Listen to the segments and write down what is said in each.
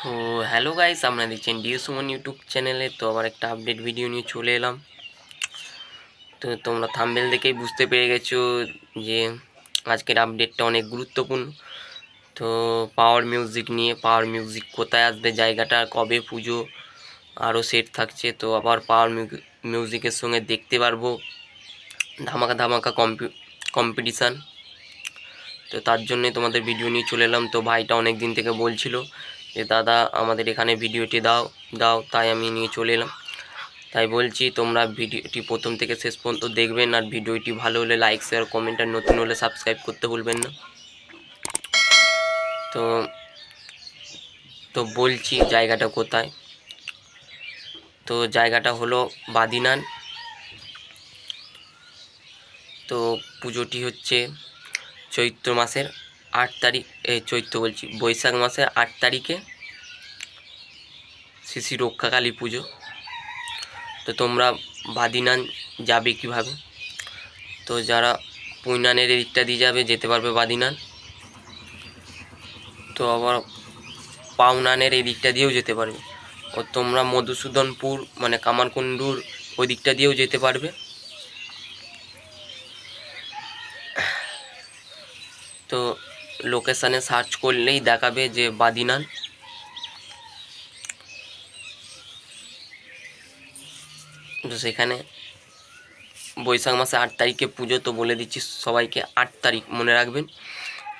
তো hello guys আপনারা দেখছেন ডিও সুমন ইউটিউব চ্যানেলে তো আবার একটা আপডেট ভিডিও নিয়ে চলে এলাম। তো তোমরা থাম্বেল দেখেই বুঝতে পেরে গেছো যে আজকের আপডেটটা অনেক গুরুত্বপূর্ণ। তো পাওয়ার মিউজিক নিয়ে পাওয়ার মিউজিক কোথায় আসবে, জায়গাটা, কবে পুজো, আরও সেট থাকছে। তো আবার পাওয়ার মিউজিকের সঙ্গে দেখতে পারব। ধামাকা ধামাকা কম্পি কম্পিটিশান তো তার জন্যে তোমাদের ভিডিও নিয়ে চলে এলাম। তো ভাইটা অনেক দিন থেকে বলছিল যে, দাদা, আমাদের এখানে ভিডিওটি দাও দাও। তাই আমি নিয়ে চলে এলাম। তাই বলছি, তোমরা ভিডিওটি প্রথম থেকে শেষ পর্যন্ত দেখবেন আর ভিডিওটি ভালো হলে লাইক শেয়ার কমেন্ট আর নতুন হলে সাবস্ক্রাইব করতে ভুলবেন না। তো তো বলছি, জায়গাটা কোথায়? তো জায়গাটা হলো বাদিনান। তো পুজোটি হচ্ছে চৈত্র মাসের। আট তারিখ এই চৈত্র বলছি, বৈশাখ মাসের আট তারিখে শ্রী রক্ষাকালী পুজো। তো তোমরা বাদিনান যাবে কীভাবে? তো যারা পুইনানের এদিকটা দিয়ে যাবে, যেতে পারবে বাদিনান। তো আবার পাউনানের এই দিকটা দিয়েও যেতে পারবে। ও তোমরা মধুসূদনপুর মানে কামারকুণ্ডুর ওই দিকটা দিয়েও যেতে পারবে। তো লোকেশানে সার্চ করলেই দেখাবে যে বাদিনান। তো সেখানে বৈশাখ মাসে আট তারিখে পুজো, তো বলে দিচ্ছি সবাইকে আট তারিখ মনে রাখবেন।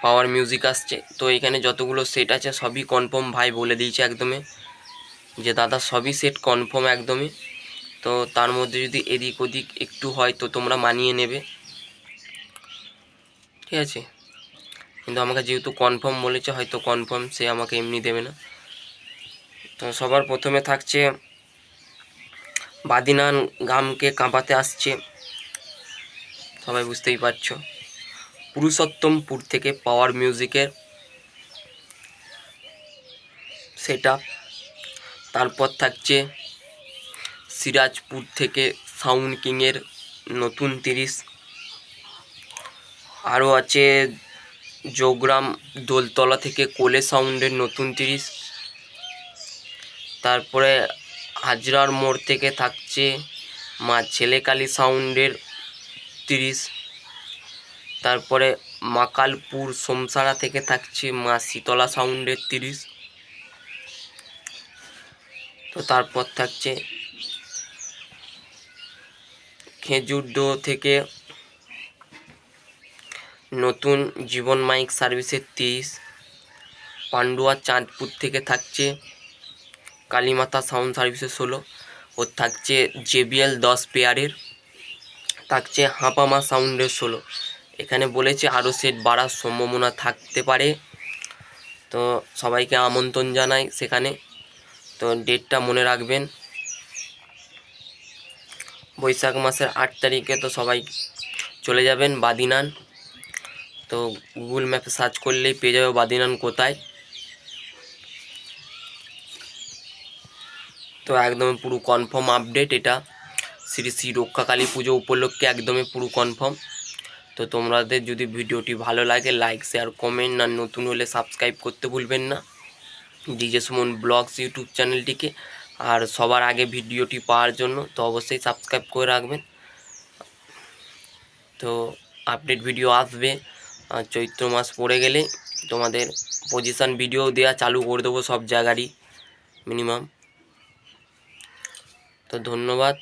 পাওয়ার মিউজিক আসছে, তো এখানে যতগুলো সেট আছে সবই কনফার্ম ভাই বলে দিয়েছে একদমই যে দাদা সবই সেট কনফার্ম একদমই তো তার মধ্যে যদি এদিক ওদিক একটু হয়, তো তোমরা মানিয়ে নেবে। ঠিক আছে? কিন্তু আমাকে যেহেতু কনফার্ম বলেছে, হয়তো কনফার্ম সে আমাকে এমনি দেবে না। তো সবার প্রথমে থাকছে বাদিনান গামকে কাঁপাতে আসছে। সবাই বুঝতেই পারছ। পুরুষোত্তমপুর থেকে পাওয়ার মিউজিকের সেট তারপর থাকছে সিরাজপুর থেকে সাউন্ড কিংয়ের নতুন তিরিশ। আরও আছে যোগরাম দোলতলা থেকে কোলে সাউন্ডের নতুন তিরিশ। তারপরে হাজরার মোড় থেকে থাকছে মা ছেলেকালী সাউন্ডের তিরিশ। তারপরে মাকালপুর সোমসারা থেকে থাকছে মা শীতলা সাউন্ডের তিরিশ। তো তারপর থাকছে খেজুরডো থেকে নতুন জীবন মাইক সার্ভিসের তিরিশ। পান্ডুয়া চাঁদপুর থেকে থাকছে কালীমাতা সাউন্ড সার্ভিসের ষোলো। ও থাকছে জেবিএল দশ পেয়ারের। থাকছে হাঁপামা সাউন্ডের ষোলো। এখানে বলেছে আরও সেট বাড়ার সম্ভাবনা থাকতে পারে। তো সবাইকে আমন্ত্রণ জানাই সেখানে। তো ডেটটা মনে রাখবেন। বৈশাখ মাসের আট তারিখে তো সবাই চলে যাবেন বাদিনান। তো গুগল ম্যাপে সার্চ করলেই পেয়ে যাবে বাদিনান কোথায়? তো একদমই পুরো কনফার্ম আপডেট এটা। শ্রী শ্রী রক্ষাকালী পুজো উপলক্ষে একদমই পুরো কনফার্ম তো তোমাদের যদি ভিডিওটি ভালো লাগে লাইক শেয়ার কমেন্ট আর নতুন হলে সাবস্ক্রাইব করতে ভুলবেন না। ডিজে সুমন ব্লগস ইউটিউব চ্যানেলটিকে আর সবার আগে ভিডিওটি পাওয়ার জন্য তো অবশ্যই সাবস্ক্রাইব করে রাখবেন। তো আপডেট ভিডিও আসবে। আর চৈত্র মাস পড়ে গেলে তোমাদের পজিশান ভিডিও দেওয়া চালু করে দেবো সব জায়গারই মিনিমাম তো ধন্যবাদ।